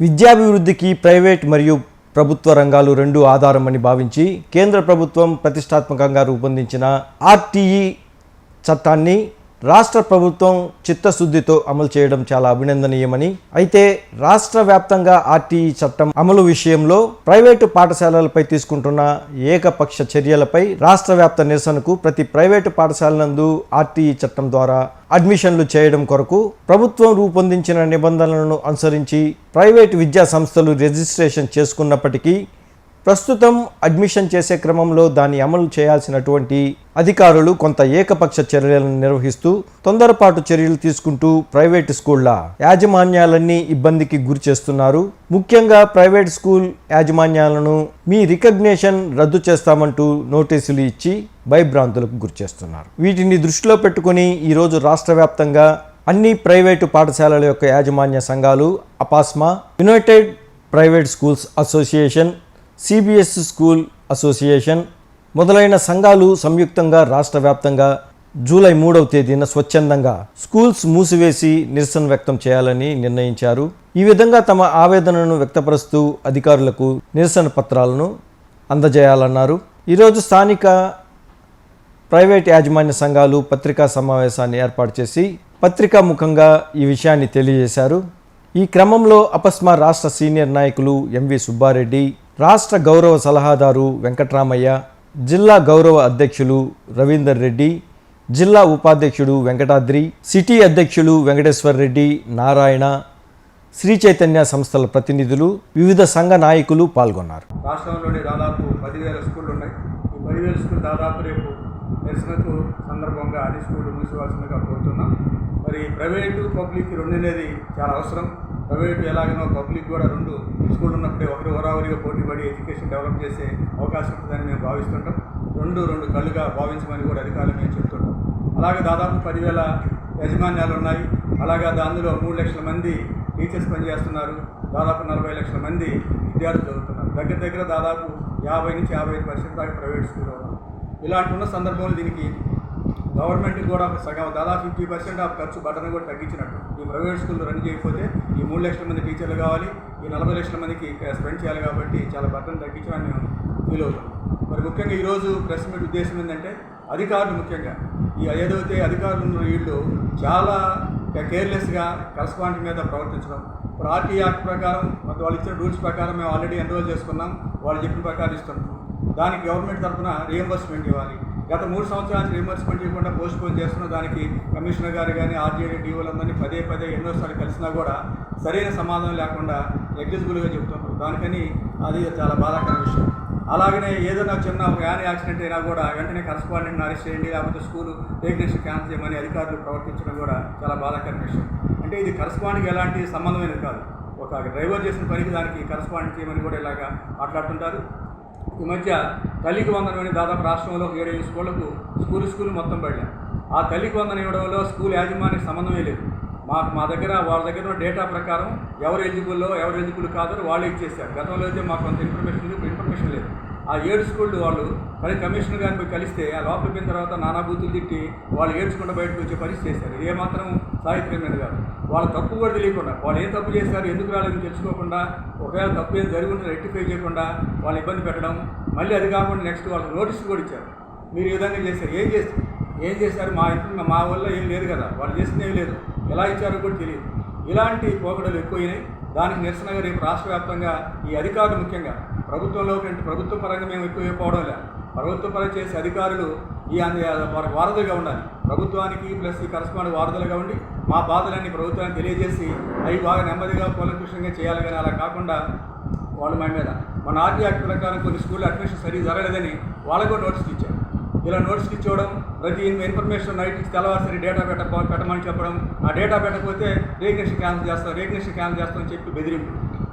విద్యాభివృద్ధికి private మరియు ప్రభుత్వ రంగాలు రెండు ఆధారమని భావించి కేంద్ర ప్రభుత్వం ప్రతిష్టాత్మకంగా రూపొందించిన ఆర్టీఈ చట్టాన్ని రాష్ట్ర ప్రభుత్వం చిత్తశుద్ధితో అమలు చేయడం చాలా అభినందనీయమని అయితే రాష్ట్ర వ్యాప్తంగా ఆర్టీఈ చట్టం అమలు విషయంలో ప్రైవేటు పాఠశాలలపై తీసుకుంటున్న ఏకపక్ష చర్యలపై రాష్ట్ర వ్యాప్త నిరసనకు ప్రతి ప్రైవేటు పాఠశాల నందు ఆర్టీఈ చట్టం ద్వారా అడ్మిషన్లు చేయడం కొరకు ప్రభుత్వం రూపొందించిన నిబంధనలను అనుసరించి ప్రైవేటు విద్యా సంస్థలు రిజిస్ట్రేషన్ చేసుకున్నప్పటికీ ప్రస్తుతం అడ్మిషన్ చేసే క్రమంలో దాన్ని అమలు చేయాల్సినటువంటి అధికారులు కొంత ఏకపక్ష చర్యలను నిర్వహిస్తూ తొందరపాటు చర్యలు తీసుకుంటూ ప్రైవేటు స్కూళ్ళ యాజమాన్యాలన్నీ ఇబ్బందికి గురి చేస్తున్నారు. ముఖ్యంగా ప్రైవేట్ స్కూల్ యాజమాన్యాలను మీ రికగ్నేషన్ రద్దు చేస్తామంటూ నోటీసులు ఇచ్చి భయభ్రాంతులకు గురి చేస్తున్నారు. వీటిని దృష్టిలో పెట్టుకుని ఈరోజు రాష్ట్ర వ్యాప్తంగా అన్ని ప్రైవేటు పాఠశాలల యొక్క యాజమాన్య సంఘాలు APSMA united private schools association CBS school association మొదలైన సంఘాలు సంయుక్తంగా రాష్ట్ర వ్యాప్తంగా జూలై మూడవ తేదీన స్వచ్ఛందంగా స్కూల్స్ మూసివేసి నిరసన వ్యక్తం చేయాలని నిర్ణయించారు. ఈ విధంగా తమ ఆవేదనను వ్యక్తపరుస్తూ అధికారులకు నిరసన పత్రాలను అందజేయాలన్నారు. ఈరోజు స్థానిక ప్రైవేట్ యాజమాన్య సంఘాలు పత్రికా సమావేశాన్ని ఏర్పాటు చేసి పత్రికా ముఖంగా ఈ విషయాన్ని తెలియజేశారు. ఈ క్రమంలో అపస్మా రాష్ట్ర సీనియర్ నాయకులు ఎంవి సుబ్బారెడ్డి రాష్ట్ర గౌరవ సలహాదారు వెంకట్రామయ్య జిల్లా గౌరవ అధ్యక్షులు రవీందర్ రెడ్డి జిల్లా ఉపాధ్యక్షుడు వెంకటాద్రి సిటీ అధ్యక్షులు వెంకటేశ్వర్ రెడ్డి నారాయణ శ్రీ చైతన్య సంస్థల ప్రతినిధులు వివిధ సంఘ నాయకులు పాల్గొన్నారు. రాష్ట్రంలోని దాదాపు పదివేల స్కూళ్ళు ఉన్నాయి ఈ పదివేల స్కూల్ దాదాపు రేపు నిరసనకు సందర్భంగా అన్ని స్కూళ్ళు మూసివాల్సిందిగా కోరుతున్నాం. మరి ప్రైవేటు పబ్లిక్ రెండు అనేది చాలా అవసరం. ప్రైవేటు ఎలాగనో పబ్లిక్ కూడా రెండు స్కూల్ ఉన్నప్పుడే ఒకరి వరావరిగా పోటీపడి ఎడ్యుకేషన్ డెవలప్ చేసే అవకాశం ఉంటుందని మేము భావిస్తుంటాం. రెండు రెండు కళ్ళుగా భావించమని కూడా అధికారులు మేము చెప్తుంటాం. అలాగే దాదాపు పదివేల యాజమాన్యాలు ఉన్నాయి. అలాగే అందులో మూడు లక్షల మంది టీచర్స్ పనిచేస్తున్నారు. దాదాపు నలభై లక్షల మంది విద్యార్థులు చదువుతున్నారు. దగ్గర దగ్గర దాదాపు యాభై నుంచి యాభై ఐదు పర్సెంట్ దాకా ప్రైవేట్ స్కూల్లో ఇలాంటి ఉన్న సందర్భంలో దీనికి గవర్నమెంట్ కూడా ఒక సగం దాదాపు ఫిఫ్టీ పర్సెంట్ ఆఫ్ ఖర్చు బటన్ కూడా తగ్గించినట్టు. ఈ ప్రైవేట్ స్కూల్లో రన్ చేయకపోతే ఈ మూడు లక్షల మంది టీచర్లు కావాలి ఈ నలభై లక్షల మందికి స్పెండ్ చేయాలి కాబట్టి చాలా బటన్ తగ్గించమని మేము ఫీల్ అవుతాం మరి ముఖ్యంగా ఈరోజు ప్రెస్ మీట్ ఉద్దేశం ఏంటంటే అధికారులు ముఖ్యంగా. ఈ ఏదైతే అధికారులు ఉన్న వీళ్ళు చాలా కేర్లెస్గా కరస్పాండింగ్ మీద ప్రవర్తించడం. ఇప్పుడు ఆర్టీ యాక్ట్ ప్రకారం మరి వాళ్ళు ఇచ్చిన రూల్స్ ప్రకారం మేము ఆల్రెడీ ఎన్రోల్ చేసుకున్నాం వాళ్ళు చెప్పిన ప్రకారం ఇస్తున్నాం. దానికి గవర్నమెంట్ తరఫున రియంబర్స్మెంట్ ఇవ్వాలి. గత మూడు సంవత్సరాల నుంచి రియంబర్స్మెంట్ పోస్ట్ పోన్ చేస్తున్న దానికి కమిషనర్ గారు కానీ ఆర్జేడీ డీఓలందరినీ పదే పదే ఎన్నోసార్లు కలిసినా కూడా సరైన సమాధానం లేకుండా నెగ్లిజిబుల్గా చెబుతున్నారు దానికని అది చాలా బాధాకర విషయం. అలాగనే ఏదైనా చిన్న ఒక యాన్ యాక్సిడెంట్ అయినా కూడా వెంటనే కరస్పాండెంట్ అరెస్ట్ చేయండి లేకపోతే స్కూల్ టెక్నీషియన్ క్యాన్సిల్ చేయమని అధికారులు ప్రవర్తించడం కూడా చాలా బాధాకర విషయం. అంటే ఇది కరస్పాండింగ్ ఎలాంటి సంబంధమైనది కాదు. ఒక డ్రైవర్ చేసిన పనికి దానికి కరస్పాండెంట్ చేయమని కూడా ఇలాగా మాట్లాడుతుంటారు. ఈ మధ్య తల్లికి వందనమని దాదాపు రాష్ట్రంలో ఒక ఏడు స్కూళ్ళకు స్కూల్ స్కూల్ మొత్తం పడలే ఆ తల్లికి వందనం ఇవ్వడంలో స్కూల్ యాజమాన్యకి సంబంధమే లేదు. మాకు మా దగ్గర వాళ్ళ దగ్గర డేటా ప్రకారం ఎవరు ఎలిజిబుల్లో ఎవరు ఎలిజిబుల్ కాదో వాళ్ళు ఇచ్చేసారు గతంలో అయితే మాకు అంత ఇన్ఫర్మేషన్ లేదు ఇన్ఫర్మేషన్ లేదు. ఆ ఏడు స్కూళ్ళు వాళ్ళు మరి కమిషనర్ గారిని పోయి కలిస్తే ఆ లోపలిపోయిన తర్వాత నానా బూతులు తిట్టి వాళ్ళు ఏడ్చుకుంటూ బయటకు వచ్చే పరిస్థితి చేశారు. ఏమాత్రం ఏమాత్రం మీద కాదు వాళ్ళు తప్పు కూడా తెలియకుండా వాళ్ళు ఏం తప్పు చేశారు ఎందుకు రాలేదని తెలుసుకోకుండా ఒకవేళ తప్పు ఏం జరిగి ఉంటే రెక్టిఫై చేయకుండా వాళ్ళు ఇబ్బంది పెట్టడం మళ్ళీ అది కాకుండా నెక్స్ట్ వాళ్ళకి నోటీసులు కూడా ఇచ్చారు. మీరు ఈ విధంగా చేశారు. ఏం చేస్తారు ఏం చేశారు? మా ఇంట్లో మా వల్ల ఏం లేదు కదా. వాళ్ళు చేసింది ఏం లేదు. ఎలా ఇచ్చారో కూడా తెలియదు. ఇలాంటి పోకడలు ఎక్కువైనాయి. దానికి నిరసనగా రేపు రాష్ట్ర వ్యాప్తంగా ఈ అధికారులు ముఖ్యంగా ప్రభుత్వంలో కంటే ప్రభుత్వ పరంగా మేము ఎక్కువ పోవడం లేదు. ప్రభుత్వ పరంగా చేసే అధికారులు ఈ అంద- వారికి వారధులుగా ఉండాలి. ప్రభుత్వానికి ప్లస్ కరస్పాండ్ వార్తలు ఉండి మా బాధలన్నీ ప్రభుత్వానికి తెలియజేసి అవి బాగా నెమ్మదిగా కూలంకృషంగా చేయాలి కానీ అలా కాకుండా వాళ్ళు మా మీద. మన ఆర్టీ యాక్ట్ ప్రకారం కొన్ని స్కూల్ అడ్మిషన్ సరి జరగలేదని వాళ్ళకు కూడా నోటీసులు ఇచ్చారు. ఇలా నోటీసులు ఇచ్చేయడం ప్రతి ఇన్ఫర్మేషన్ నైట్ తెల్లవారుసరి డేటా పెట్ట పెట్టమని చెప్పడం ఆ డేటా పెట్టకపోతే రేగ్నేషన్ క్యాన్సిల్ చేస్తాం రేగ్నేషన్ క్యాన్సిల్ చేస్తామని చెప్పి బెదిరింపు.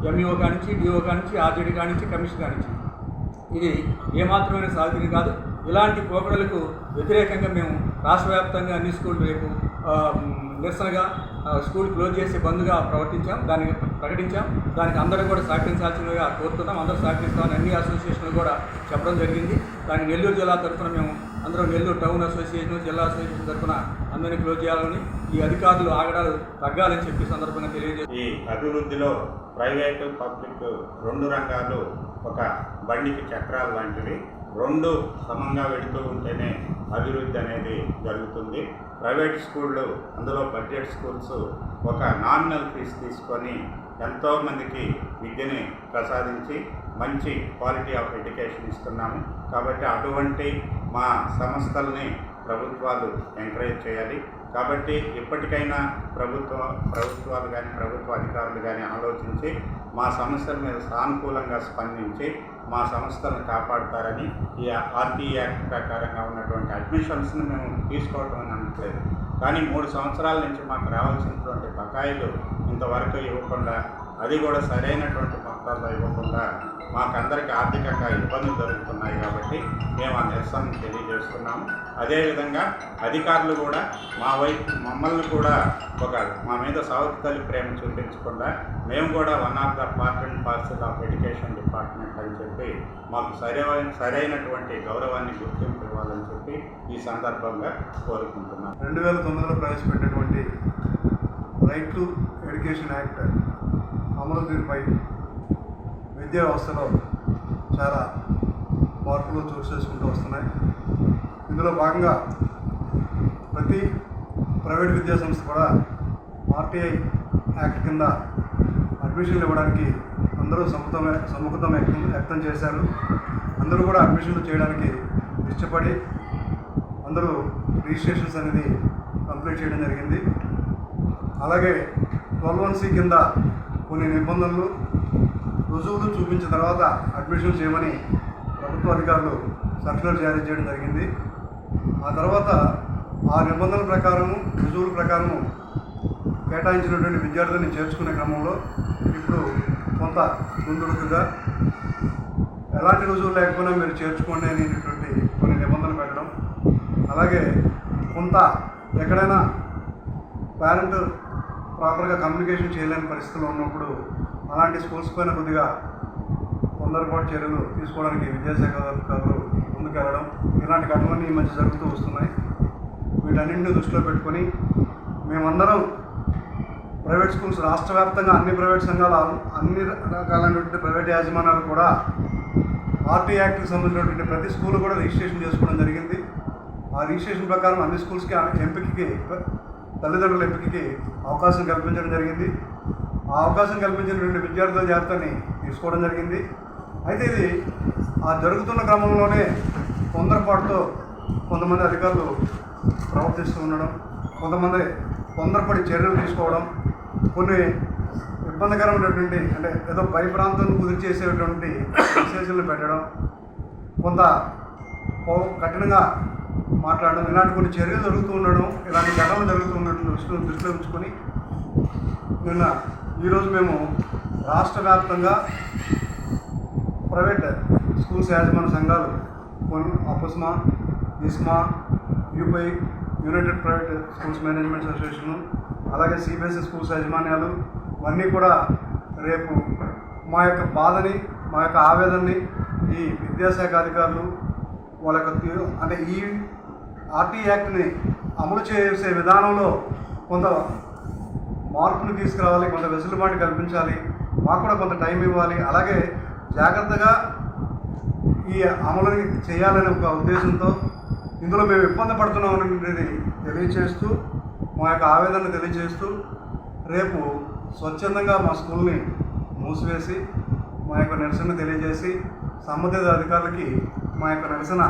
ఎంఈఓ కానించి డిఓ కానించి ఆర్జేడీ కానించి కమిషన్ కానించి. ఇది ఏమాత్రమైన సాధ్యం కాదు. ఇలాంటి పోకడలకు వ్యతిరేకంగా మేము రాష్ట్ర వ్యాప్తంగా అన్ని స్కూళ్ళు రేపు నిరసనగా స్కూల్ క్లోజ్ చేసే బంద్గా ప్రవర్తించాం. దానికి ప్రకటించాం. దానికి అందరూ కూడా సహకరించాల్సిందిగా కోరుతున్నాం. అందరూ సహకరిస్తామని అన్ని అసోసియేషన్లు కూడా చెప్పడం జరిగింది. దానికి నెల్లూరు జిల్లా తరఫున మేము అందరం నెల్లూరు టౌన్ అసోసియేషన్ జిల్లా అసోసియేషన్ తరఫున అందరినీ క్లోజ్ చేయాలని ఈ అధికారులు ఆగడాలు తగ్గాలని చెప్పి సందర్భంగా తెలియజేస్తారు ఈ అభివృద్ధిలో ప్రైవేటు పబ్లిక్ రెండు రంగాలు ఒక బండికి చక్రాలు లాంటివి రెండు సమంగా వెళుతూ ఉంటేనే అభివృద్ధి అనేది జరుగుతుంది. ప్రైవేట్ స్కూళ్ళు అందులో బడ్జెట్ స్కూల్స్ ఒక నామినల్ ఫీజు తీసుకొని ఎంతోమందికి విద్యని ప్రసాదించి మంచి క్వాలిటీ ఆఫ్ ఎడ్యుకేషన్ ఇస్తున్నాము. కాబట్టి అటువంటి మా సంస్థల్ని ప్రభుత్వాలు ఎంకరేజ్ చేయాలి. కాబట్టి ఇప్పటికైనా ప్రభుత్వ ప్రభుత్వాలు కానీ ప్రభుత్వ అధికారులు కానీ ఆలోచించి మా సమస్యల మీద సానుకూలంగా స్పందించి మా సంస్థలను కాపాడుతారని ఈ ఆర్టీ యాక్ట్ ప్రకారంగా ఉన్నటువంటి అడ్మిషన్స్ని మేము తీసుకోవటం అని అనట్లేదు కానీ మూడు సంవత్సరాల నుంచి మాకు రావాల్సినటువంటి బకాయిలు ఇంతవరకు ఇవ్వకుండా అది కూడా సరైనటువంటి మొత్తాల్లో ఇవ్వకుండా మాకందరికి ఆర్థికంగా ఇబ్బందులు జరుగుతున్నాయి కాబట్టి మేము ఆ నిరసన తెలియజేస్తున్నాము. అదేవిధంగా అధికారులు కూడా మా వైపు మమ్మల్ని కూడా ఒక మా మీద సౌత్ తల్లి ప్రేమ చూపించకుండా మేము కూడా one of the part and parcel of education department అని చెప్పి మాకు సరైన సరైనటువంటి గౌరవాన్ని గుర్తింపు ఇవ్వాలని చెప్పి ఈ సందర్భంగా కోరుకుంటున్నాం. రెండు వేల తొమ్మిదిలో ప్రవేశపెట్టినటువంటి రైట్ టు ఎడ్యుకేషన్ యాక్ట్ అమలు తీరుపై విద్యా వ్యవస్థలో చాలా మార్పులు చోటు చేసుకుంటూ వస్తున్నాయి. ఇందులో భాగంగా ప్రతి ప్రైవేట్ విద్యా సంస్థ కూడా ఆర్టీఐ యాక్ట్ కింద అడ్మిషన్లు ఇవ్వడానికి అందరూ సముఖమే సముఖతం వ్యక్తం వ్యక్తం చేశారు. అందరూ కూడా అడ్మిషన్లు చేయడానికి ఇష్టపడి అందరూ రిజిస్ట్రేషన్స్ అనేది కంప్లీట్ చేయడం జరిగింది. అలాగే ట్వెల్వ్ వన్ సి కింద కొన్ని నిబంధనలు రుజువులు చూపించిన తర్వాత అడ్మిషన్ చేయమని ప్రభుత్వ అధికారులు సర్క్యులర్ జారీ చేయడం జరిగింది. ఆ తర్వాత ఆ నిబంధనల ప్రకారము రుజువుల ప్రకారము కేటాయించినటువంటి విద్యార్థుల్ని చేర్చుకునే క్రమంలో ఇప్పుడు కొంత ముందుడుకుగా ఎలాంటి రుజువులు లేకపోయినా మీరు చేర్చుకోండి అనేటువంటి కొన్ని నిబంధనలు పెట్టడం. అలాగే కొంత ఎక్కడైనా పేరెంట్ ప్రాపర్గా కమ్యూనికేషన్ చేయలేని పరిస్థితుల్లో ఉన్నప్పుడు అలాంటి స్కూల్స్ పైన కొద్దిగా తొందరపాటు చర్యలు తీసుకోవడానికి విద్యాశాఖ అధికారులు ముందుకెళ్ళడం ఇలాంటి ఘటనలన్నీ ఈ మధ్య జరుగుతూ వస్తున్నాయి. వీటన్నింటినీ దృష్టిలో పెట్టుకొని మేమందరం ప్రైవేట్ స్కూల్స్ రాష్ట్ర వ్యాప్తంగా అన్ని ప్రైవేట్ సంఘాలు అన్ని రకాలైనటువంటి ప్రైవేట్ యాజమాన్యాలు కూడా ఆర్టీ యాక్ట్కి సంబంధించినటువంటి ప్రతి స్కూల్ కూడా రిజిస్ట్రేషన్ చేసుకోవడం జరిగింది. ఆ రిజిస్ట్రేషన్ ప్రకారం అన్ని స్కూల్స్కి ఎంపికకి తల్లిదండ్రుల ఎంపికకి అవకాశం కల్పించడం జరిగింది. ఆ అవకాశం కల్పించినటువంటి విద్యార్థుల జాబితాని తీసుకోవడం జరిగింది. అయితే ఇది ఆ జరుగుతున్న క్రమంలోనే తొందరపాటుతో కొంతమంది అధికారులు ప్రవర్తిస్తూ ఉండడం కొంతమంది తొందరపడి చర్యలు తీసుకోవడం కొన్ని ఇబ్బందికరమైనటువంటి అంటే ఏదో భయప్రాంతాన్ని కుదిరి చేసేటువంటి మెసేజ్లు పెట్టడం కొంత కఠినంగా మాట్లాడడం ఇలాంటి కొన్ని చర్యలు జరుగుతూ ఉండడం ఇలాంటి ఘటనలు జరుగుతూ ఉండడం దృష్టిలో దృష్టిలో ఉంచుకొని నిన్న ఈరోజు మేము రాష్ట్ర వ్యాప్తంగా ప్రైవేట్ స్కూల్స్ యాజమాన్య సంఘాలు కొన్ని APUSMA ISMA యూపై united private schools management association అలాగే సిబిఎస్ఈ స్కూల్స్ యాజమాన్యాలు ఇవన్నీ కూడా రేపు మా యొక్క బాధని మా యొక్క ఆవేదనని ఈ విద్యాశాఖ అధికారులు వాళ్ళ యొక్క తీరు అంటే ఈ ఆర్టీ యాక్ట్ని అమలు చేసే విధానంలో కొంత మార్పులు తీసుకురావాలి కొంత వెసులుబాటు కల్పించాలి మాకు కూడా కొంత టైం ఇవ్వాలి. అలాగే జాగ్రత్తగా ఈ అమలు చేయాలనే ఒక ఉద్దేశంతో ఇందులో మేము ఇబ్బంది పడుతున్నాం అనేది తెలియచేస్తూ మా యొక్క ఆవేదన తెలియచేస్తూ రేపు స్వచ్ఛందంగా మా స్కూల్ని మూసివేసి మా యొక్క నిరసన తెలియజేసి సంబంధిత అధికారులకి మా యొక్క నిరసన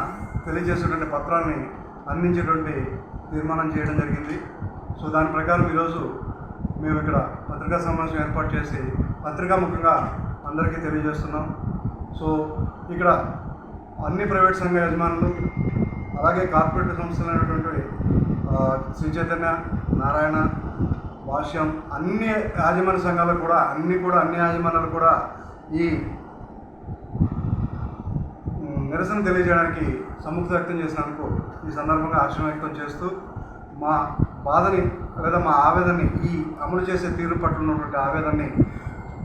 తెలియజేసేటువంటి పత్రాన్ని అందించేటువంటి తీర్మానం చేయడం జరిగింది. సో దాని ప్రకారం ఈరోజు మేము ఇక్కడ పత్రికా సమావేశం ఏర్పాటు చేసి పత్రికా ముఖంగా అందరికీ తెలియజేస్తున్నాం. సో ఇక్కడ అన్ని ప్రైవేట్ సంఘ యజమానులు అలాగే కార్పొరేట్ సంస్థలైనటువంటి శ్రీ చైతన్య నారాయణ భాష్యం అన్ని యాజమాన్య సంఘాలు కూడా అన్ని కూడా అన్ని యాజమాన్యాలు కూడా ఈ నిరసన తెలియజేయడానికి సముఖ వ్యక్తం చేసినందుకు ఈ సందర్భంగా హర్షం వ్యక్తం చేస్తూ మా బాధని లేదా మా ఆవేదనని ఈ అమలు చేసే తీరు పట్ల ఉన్నటువంటి ఆవేదనని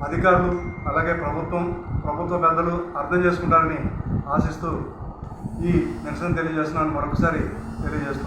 అధికారులు అలాగే ప్రభుత్వం ప్రభుత్వ పెద్దలు అర్థం చేసుకుంటారని ఆశిస్తూ ఈ నిరసన తెలియజేస్తున్నాను. మరొకసారి తెలియజేస్తున్నాను